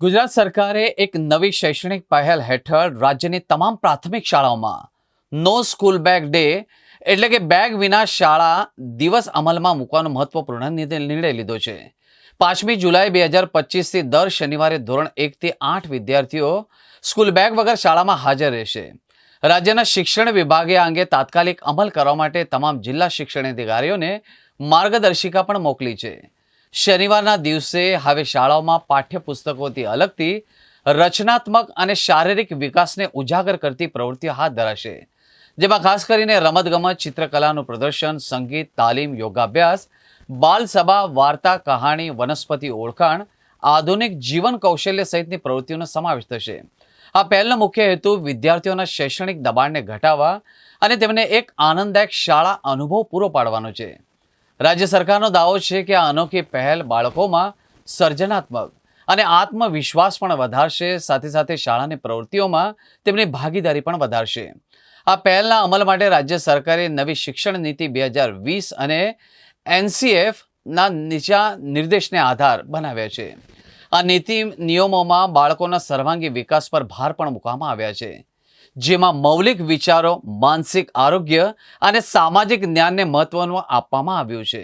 ગુજરાત સરકારે એક નવી શૈક્ષણિક પહેલ હેઠળ રાજ્યની તમામ પ્રાથમિક શાળાઓમાં નો સ્કૂલ બેગ ડે એટલે કે બેગ વિના શાળા દિવસ અમલમાં મૂકવાનો મહત્વપૂર્ણ નિર્ણય લીધો છે. પાંચમી જુલાઈ બે હજાર પચીસથી દર શનિવારે ધોરણ એકથી આઠ વિદ્યાર્થીઓ સ્કૂલ બેગ વગર શાળામાં હાજર રહેશે. રાજ્યના શિક્ષણ વિભાગે આ અંગે તાત્કાલિક અમલ કરવા માટે તમામ જિલ્લા શિક્ષણ અધિકારીઓને માર્ગદર્શિકા પણ મોકલી છે. શનિવારના દિવસે હવે શાળાઓમાં પાઠ્યપુસ્તકોથી અલગથી રચનાત્મક અને શારીરિક વિકાસને ઉજાગર કરતી પ્રવૃત્તિઓ હાથ ધરાશે. જેમાં ખાસ કરીને રમતગમત, ચિત્રકલાનું પ્રદર્શન, સંગીત, તાલીમ, યોગાભ્યાસ, બાલસભા, વાર્તા, કહાણી, વનસ્પતિ ઓળખાણ, આધુનિક જીવન કૌશલ્ય સહિતની પ્રવૃત્તિઓનો સમાવેશ થશે. આ પહેલનો મુખ્ય હેતુ વિદ્યાર્થીઓના શૈક્ષણિક દબાણને ઘટાડવા અને તેમને એક આનંદદાયક શાળા અનુભવ પૂરો પાડવાનો છે. રાજ્ય સરકારનો દાવો છે કે આ અનોખી પહેલ બાળકોમાં સર્જનાત્મક અને આત્મવિશ્વાસ પણ વધારશે. સાથે સાથે શાળાની પ્રવૃત્તિઓમાં તેમની ભાગીદારી પણ વધારશે. આ પહેલના અમલ માટે રાજ્ય સરકારે નવી શિક્ષણ નીતિ બે હજાર વીસ અને એનસીએફના નીચા નિર્દેશને આધાર બનાવ્યા છે. આ નીતિ નિયમોમાં બાળકોના સર્વાંગી વિકાસ પર ભાર પણ મૂકવામાં આવ્યા છે. જેમાં મૌલિક વિચારો માનસિક આરોગ્ય અને સામાજિક જ્ઞાનને મહત્વનું આપવામાં આવ્યું છે.